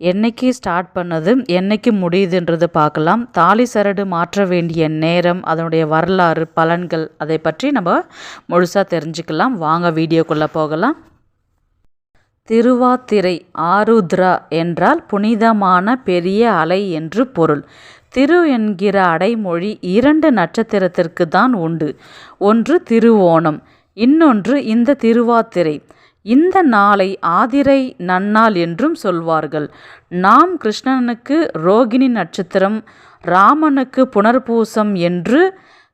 என்னைக்கு ஸ்டார்ட் பண்ணது என்னைக்கு முடியுதுன்றது பார்க்கலாம். தாலி சரடு மாற்ற வேண்டிய நேரம் அதனுடைய வரலாறு பலன்கள் அதை பற்றி நம்ம முழுசாக தெரிஞ்சுக்கலாம். வாங்க வீடியோக்குள்ளே போகலாம். திருவாத்திரை ஆருத்ரா என்றால் புனிதமான பெரிய அலை என்று பொருள். திரு என்கிற அடைமொழி இரண்டு நட்சத்திரத்திற்கு தான் உண்டு. ஒன்று திருவோணம் இன்னொன்று இந்த திருவாத்திரை இந்த நாளை ஆதிரை நன்னாள் என்றும் சொல்வார்கள். நாம் கிருஷ்ணனுக்கு ரோகிணி நட்சத்திரம் ராமனுக்கு புனர்பூசம் என்று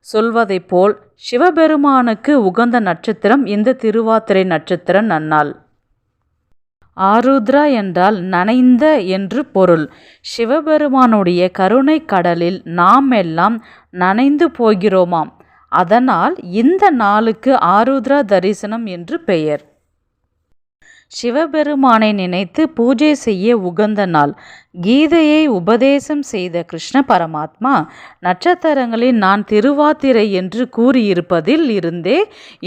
சொல்வதைப் போல் சிவபெருமானுக்கு உகந்த நட்சத்திரம் இந்த திருவாத்திரை நட்சத்திர நன்னாள். ஆருத்ரா என்றால் நனைந்த என்று பொருள். சிவபெருமானுடைய கருணை கடலில் நாம் எல்லாம் நனைந்து போகிறோமாம். அதனால் இந்த நாளுக்கு ஆருத்ரா தரிசனம் என்று பெயர். சிவபெருமானை நினைத்து பூஜை செய்ய உகந்த நாள். கீதையை உபதேசம் செய்த கிருஷ்ண பரமாத்மா நட்சத்திரங்களில் நான் திருவாத்திரை என்று கூறியிருப்பதில் இருந்தே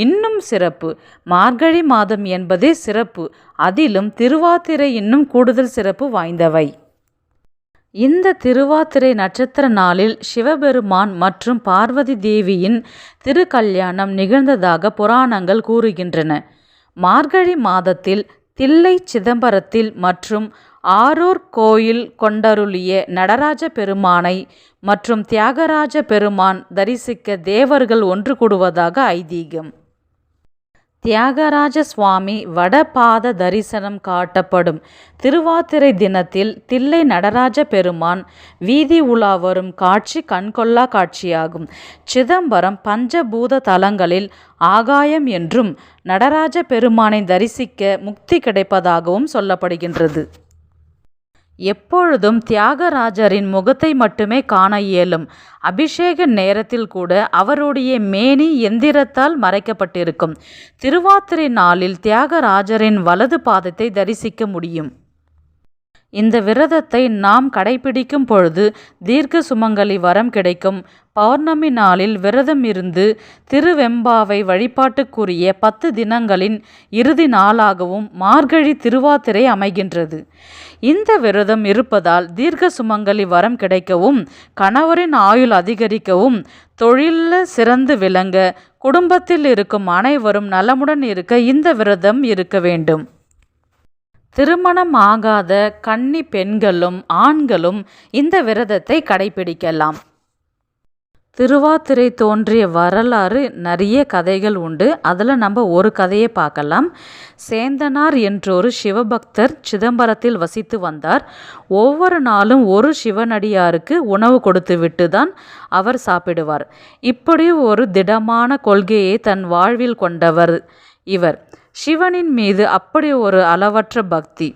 இன்னும் சிறப்பு. மார்கழி மாதம் என்பதே சிறப்பு. அதிலும் திருவாத்திரை இன்னும் கூடுதல் சிறப்பு வாய்ந்தவை. இந்த திருவாத்திரை நட்சத்திர நாளில் சிவபெருமான் மற்றும் பார்வதி தேவியின் திருக்கல்யாணம் நிகழ்ந்ததாக புராணங்கள் கூறுகின்றன. மார்கழி மாதத்தில் தில்லை சிதம்பரத்தில் மற்றும் ஆரூர் கோயில் கொண்டருளிய நடராஜ பெருமானை மற்றும் தியாகராஜ பெருமான் தரிசிக்க தேவர்கள் ஒன்று கூடுவதாக ஐதீகம். தியாகராஜ சுவாமி வடபாத தரிசனம் காட்டப்படும். திருவாதிரை தினத்தில் தில்லை நடராஜ பெருமான் வீதி உலா வரும் காட்சி கண்கொள்ளா காட்சியாகும். சிதம்பரம் பஞ்சபூத தலங்களில் ஆகாயம் என்றும் நடராஜ பெருமானை தரிசிக்க முக்தி கிடைப்பதாகவும் சொல்லப்படுகின்றது. எப்பொழுதும் தியாகராஜரின் முகத்தை மட்டுமே காண இயலும். அபிஷேக நேரத்தில் கூட அவருடைய மேனி எந்திரத்தால் மறைக்கப்பட்டிருக்கும். திருவாத்திரை நாளில் தியாகராஜரின் வலது பாதத்தை தரிசிக்க முடியும். இந்த விரதத்தை நாம் கடைபிடிக்கும் பொழுது தீர்க்க சுமங்கலி வரம் கிடைக்கும். பௌர்ணமி நாளில் விரதம் இருந்து திருவெம்பாவை வழிபாட்டுக்குரிய பத்து தினங்களின் இறுதி நாளாகவும் மார்கழி திருவாத்திரை அமைகின்றது. இந்த விரதம் இருப்பதால் தீர்க்க சுமங்கலி வரம் கிடைக்கவும் கணவரின் ஆயுள் அதிகரிக்கவும் தொழிலில் சிறந்து விளங்க குடும்பத்தில் இருக்கும் அனைவரும் நலமுடன் இருக்க இந்த விரதம் இருக்க வேண்டும். திருமணம் ஆகாத கன்னி பெண்களும் ஆண்களும் இந்த விரதத்தை கடைபிடிக்கலாம். திருவாதிரை தோன்றிய வரலாறு நிறைய கதைகள் உண்டு. அதில் நம்ம ஒரு கதையை பார்க்கலாம். சேந்தனார் என்றொரு சிவபக்தர் சிதம்பரத்தில் வசித்து வந்தார். ஒவ்வொரு நாளும் ஒரு சிவனடியாருக்கு உணவு கொடுத்து விட்டு தான் அவர் சாப்பிடுவார். இப்படி ஒரு திடமான கொள்கையை தன் வாழ்வில் கொண்டவர் இவர். சிவனின் மீது அப்படி ஒரு அளவற்ற பக்தி.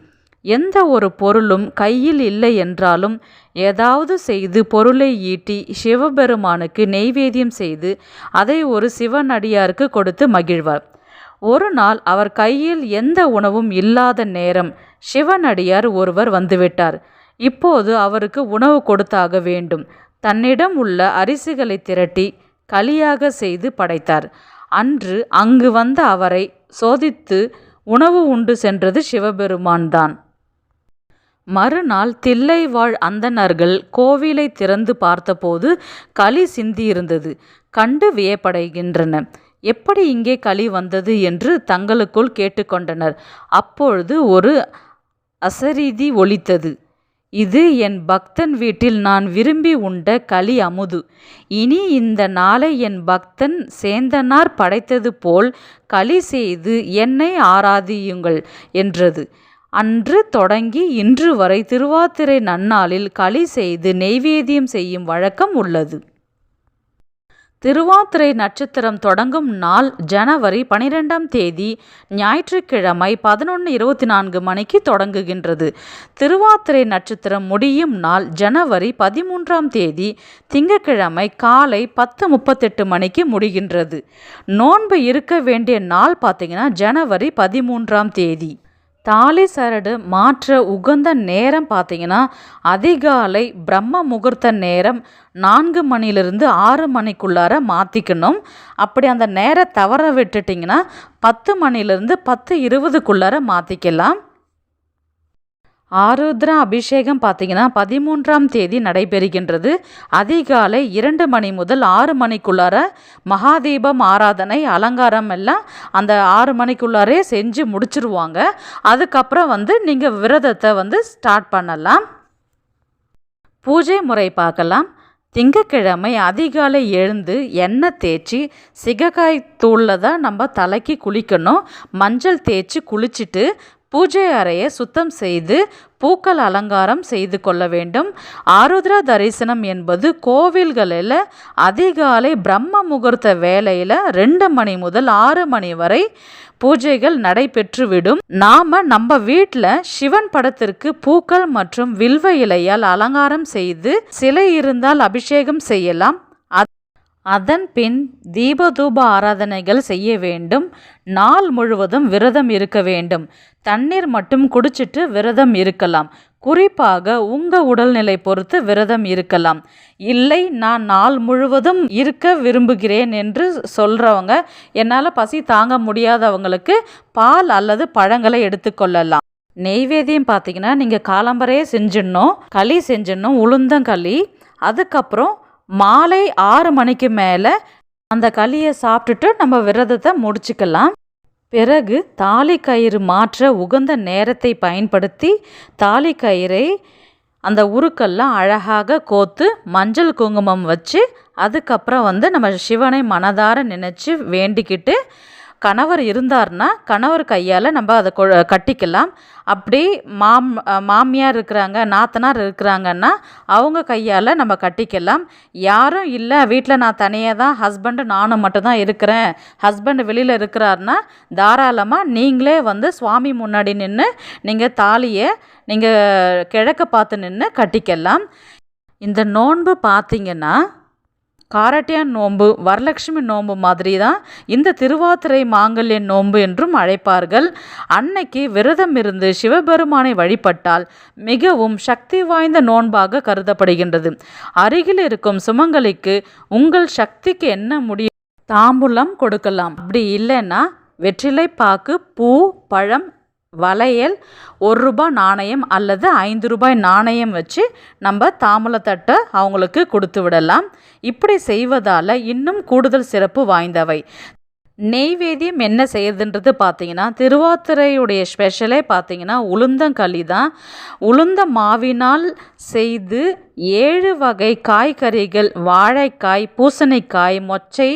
எந்த ஒரு பொருளும் கையில் இல்லை என்றாலும் ஏதாவது செய்து பொருளை ஈட்டி சிவபெருமானுக்கு நெய்வேத்தியம் செய்து அதை ஒரு சிவனடியாருக்கு கொடுத்து மகிழ்வார். ஒரு நாள் அவர் கையில் எந்த உணவும் இல்லாத நேரம் சிவனடியார் ஒருவர் வந்துவிட்டார். இப்போது அவருக்கு உணவு கொடுத்தாக வேண்டும். தன்னிடம் உள்ள அரிசிகளை திரட்டி களியாக செய்து படைத்தார். அன்று அங்கு வந்த அவரை சோதித்து உணவு உண்டு சென்றது சிவபெருமான் தான் மறுநாள் தில்லை வாழ் அந்தணர்கள் கோவிலை திறந்து பார்த்தபோது களி சிந்தியிருந்தது. கண்டு வியப்படைகின்றன. எப்படி இங்கே களி வந்தது? என்று தங்களுக்குள் கேட்டுக்கொண்டனர். அப்பொழுது ஒரு அசரீதி ஒலித்தது. இது என் பக்தன் வீட்டில் நான் விரும்பி உண்ட களி அமுது. இனி இந்த நாளை என் பக்தன் சேந்தனார் படைத்தது போல் களி செய்து என்னை ஆராதியுங்கள் என்றது. அன்று தொடங்கி இன்று வரை திருவாத்திரை நன்னாளில் களி செய்து நெய்வேத்தியம் செய்யும் வழக்கம் உள்ளது. திருவாத்திரை நட்சத்திரம் தொடங்கும் நாள் ஜனவரி பனிரெண்டாம் தேதி ஞாயிற்றுக்கிழமை பதினொன்று இருபத்தி நான்கு மணிக்கு தொடங்குகின்றது. திருவாத்திரை நட்சத்திரம் முடியும் நாள் ஜனவரி பதிமூன்றாம் தேதி திங்கட்கிழமை காலை பத்து முப்பத்தெட்டு மணிக்கு முடிகின்றது. நோன்பு இருக்க வேண்டிய நாள் பார்த்திங்கன்னா ஜனவரி பதிமூன்றாம் தேதி. தாலி சரடு மாற்ற உகந்த நேரம் பார்த்தீங்கன்னா அதிகாலை பிரம்ம முகூர்த்த நேரம் நான்கு மணிலிருந்து ஆறு மணிக்குள்ளார மாற்றிக்கணும் அப்படி அந்த நேரம் தவற விட்டுட்டிங்கன்னா பத்து மணிலிருந்து பத்து இருபதுக்குள்ளார மாற்றிக்கலாம் ஆருத்ரா அபிஷேகம் பார்த்தீங்கன்னா பதிமூன்றாம் தேதி நடைபெறுகின்றது. அதிகாலை இரண்டு மணி முதல் ஆறு மணிக்குள்ளார மகாதீபம் ஆராதனை அலங்காரம் எல்லாம் அந்த ஆறு மணிக்குள்ளாரே செஞ்சு முடிச்சிருவாங்க. அதுக்கப்புறம் வந்து நீங்கள் விரதத்தை வந்து ஸ்டார்ட் பண்ணலாம். பூஜை முறை பார்க்கலாம். திங்கக்கிழமை அதிகாலை எழுந்து எண்ணெய் தேய்ச்சி சிகக்காய் தூளில் தான் நம்ம தலைக்கு குளிக்கணும். மஞ்சள் தேய்ச்சி குளிச்சுட்டு பூஜை அறையை சுத்தம் செய்து பூக்கள் அலங்காரம் செய்து கொள்ள வேண்டும். ஆருத்ரா தரிசனம் என்பது கோவில்களில் அதிகாலை பிரம்ம முகூர்த்த வேலையில் ரெண்டு மணி முதல் ஆறு மணி வரை பூஜைகள் நடைபெற்றுவிடும் நாம் நம்ம வீட்டில் சிவன் படத்திற்கு பூக்கள் மற்றும் வில்வ இலையால் அலங்காரம் செய்து சிலை இருந்தால் அபிஷேகம் செய்யலாம். அதன் பின் தீபதூப ஆராதனைகள் செய்ய வேண்டும். நாள் முழுவதும் விரதம் இருக்க வேண்டும். தண்ணீர் மட்டும் குடிச்சிட்டு விரதம் இருக்கலாம். குறிப்பாக உங்கள் உடல்நிலை பொறுத்து விரதம் இருக்கலாம். இல்லை நான் நாள் முழுவதும் இருக்க விரும்புகிறேன் என்று சொல்கிறவங்க என்னால் பசி தாங்க முடியாதவங்களுக்கு பால் அல்லது பழங்களை எடுத்துக்கொள்ளலாம் நெய்வேதியம் பார்த்தீங்கன்னா நீங்கள் காலம்பரையே செஞ்சிடணும் களி செஞ்சிடணும் உளுந்தங்களி அதுக்கப்புறம் மாலை ஆறு மணிக்கு மேலே அந்த களியை சாப்பிட்டுட்டு நம்ம விரதத்தை முடிச்சுக்கலாம். பிறகு தாலி கயிறு மாற்ற உகந்த நேரத்தை பயன்படுத்தி தாலி கயிறை அந்த உருக்கெல்லாம் அழகாக கோத்து மஞ்சள் குங்குமம் வச்சு அதுக்கப்புறம் வந்து நம்ம சிவனை மனதார நினச்சி வேண்டிக்கிட்டு கணவர் இருந்தார்னா கணவர் கையால் நம்ம அதை கொ கட்டிக்கலாம். அப்படி மாம் மாமியார் இருக்கிறாங்க நாத்தனார் இருக்கிறாங்கன்னா அவங்க கையால் நம்ம கட்டிக்கலாம். யாரும் இல்லை வீட்டில் நான் தனியாக தான் ஹஸ்பண்டு நானும் மட்டும்தான் இருக்கிறேன். ஹஸ்பண்ட் வெளியில் இருக்கிறாருன்னா தாராளமாக நீங்களே வந்து சுவாமி முன்னாடி நின்று நீங்கள் தாலியை நீங்கள் கிழக்க பார்த்து நின்று கட்டிக்கலாம். இந்த நோன்பு பார்த்தீங்கன்னா காரட்டியான் நோன்பு வரலட்சுமி நோன்பு மாதிரி தான் இந்த திருவாதிரை மாங்கல்ய நோன்பு என்றும் அழைப்பார்கள். அன்னைக்கு விரதம் இருந்து சிவபெருமானை வழிபட்டால் மிகவும் சக்தி வாய்ந்த நோன்பாக கருதப்படுகின்றது. அருகில் இருக்கும் சுமங்கலிக்கு உங்கள் சக்திக்கு என்ன முடியும் தாம்பூலம் கொடுக்கலாம். அப்படி இல்லைன்னா வெற்றிலை பாக்கு பூ பழம் வளையல் ஒரு ரூபாய் நாணயம் அல்லது ஐந்து ரூபாய் நாணயம் வச்சு நம்ம தாம்பூலத்தட்டை அவங்களுக்கு கொடுத்து விடலாம். இப்படி செய்வதால் இன்னும் கூடுதல் சிறப்பு வாய்ந்தவை. நெய்வேத்தியம் என்ன செய்யுதுன்றது பார்த்தீங்கன்னா திருவாத்திரையுடைய ஸ்பெஷலே பார்த்தீங்கன்னா உளுந்தங்களி தான். உளுந்த மாவினால் செய்து ஏழு வகை காய்கறிகள் வாழைக்காய் பூசணிக்காய் மொச்சை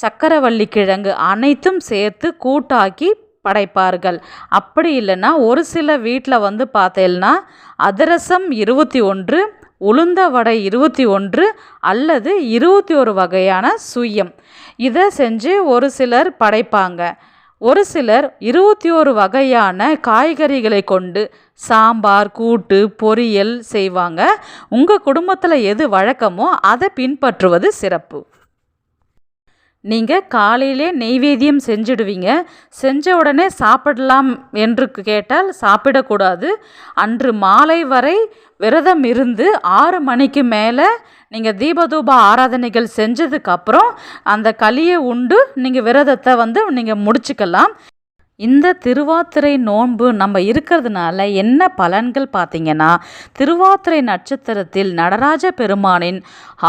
சக்கரவள்ளி கிழங்கு அனைத்தும் சேர்த்து கூட்டாக்கி படைப்பார்கள். அப்படி இல்லைன்னா ஒரு சில வீட்டில் வந்து பார்த்தேன்னா அதிரசம் இருபத்தி ஒன்று உளுந்த வடை இருபத்தி ஒன்று அல்லது இருபத்தி ஒரு வகையான சுயம். இதை செஞ்சு ஒரு சிலர் படைப்பாங்க. ஒரு சிலர் இருபத்தி ஒரு வகையான காய்கறிகளை கொண்டு சாம்பார் கூட்டு பொரியல் செய்வாங்க. உங்கள் குடும்பத்தில் எது வழக்கமோ அதை பின்பற்றுவது சிறப்பு. நீங்கள் காலையிலே நெய்வேத்தியம் செஞ்சிடுவீங்க. செஞ்ச உடனே சாப்பிடலாம் என்று கேட்டால் சாப்பிடக்கூடாது. அன்று மாலை வரை விரதம் இருந்து ஆறு மணிக்கு மேலே நீங்கள் தீபதூப ஆராதனைகள் செஞ்சதுக்கப்புறம் அந்த களியை உண்டு நீங்கள் விரதத்தை வந்து நீங்கள் முடிச்சுக்கலாம். இந்த திருவாத்திரை நோன்பு நம்ம இருக்கிறதுனால என்ன பலன்கள் பார்த்தீங்கன்னா திருவாத்திரை நட்சத்திரத்தில் நடராஜ பெருமானின்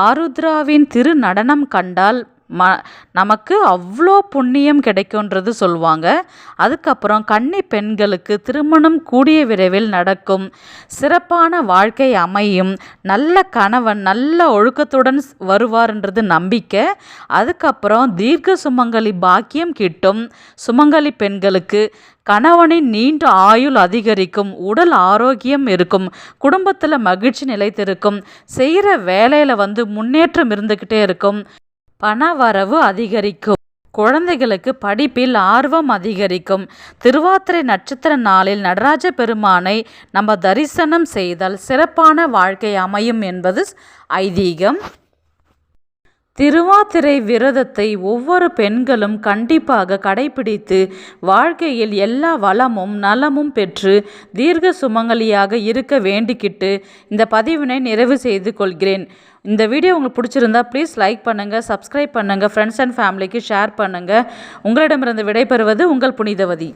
ஆருத்ராவின் திரு நடனம் கண்டால் ம நமக்கு அவ்வளோ புண்ணியம் கிடைக்குன்றது சொல்லுவாங்க. அதுக்கப்புறம் கன்னி பெண்களுக்கு திருமணம் கூடிய விரைவில் நடக்கும். சிறப்பான வாழ்க்கை அமையும். நல்ல கணவன் நல்ல ஒழுக்கத்துடன் வருவார்ன்றது நம்பிக்கை. அதுக்கப்புறம் தீர்க்க சுமங்கலி பாக்கியம் கிட்டும். சுமங்கலி பெண்களுக்கு கணவனின் நீண்ட ஆயுள் அதிகரிக்கும். உடல் ஆரோக்கியம் இருக்கும். குடும்பத்தில் மகிழ்ச்சி நிலைத்திருக்கும். செய்கிற வேலையில் வந்து முன்னேற்றம் இருந்துக்கிட்டே இருக்கும். பணவரவு அதிகரிக்கும். குழந்தைகளுக்கு படிப்பில் ஆர்வம் அதிகரிக்கும். திருவாதிரை நட்சத்திர நாளில் நடராஜ பெருமானை நம்ம தரிசனம் செய்தால் சிறப்பான வாழ்க்கை அமையும் என்பது ஐதீகம். திருவாதிரை விரதத்தை ஒவ்வொரு பெண்களும் கண்டிப்பாக கடைபிடித்து வாழ்க்கையில் எல்லா வளமும் நலமும் பெற்று தீர்க்க சுமங்கலியாக இருக்க வேண்டிக்கிட்டு இந்த பதிவினை நிறைவு செய்து கொள்கிறேன். இந்த வீடியோ உங்களுக்கு பிடிச்சிருந்தா ப்ளீஸ் லைக் பண்ணுங்கள் சப்ஸ்கிரைப் பண்ணுங்கள் ஃப்ரெண்ட்ஸ் அண்ட் ஃபேமிலிக்கு ஷேர் பண்ணுங்கள் உங்களிடமிருந்து விடைபெறுவது உங்கள் புனிதவதி.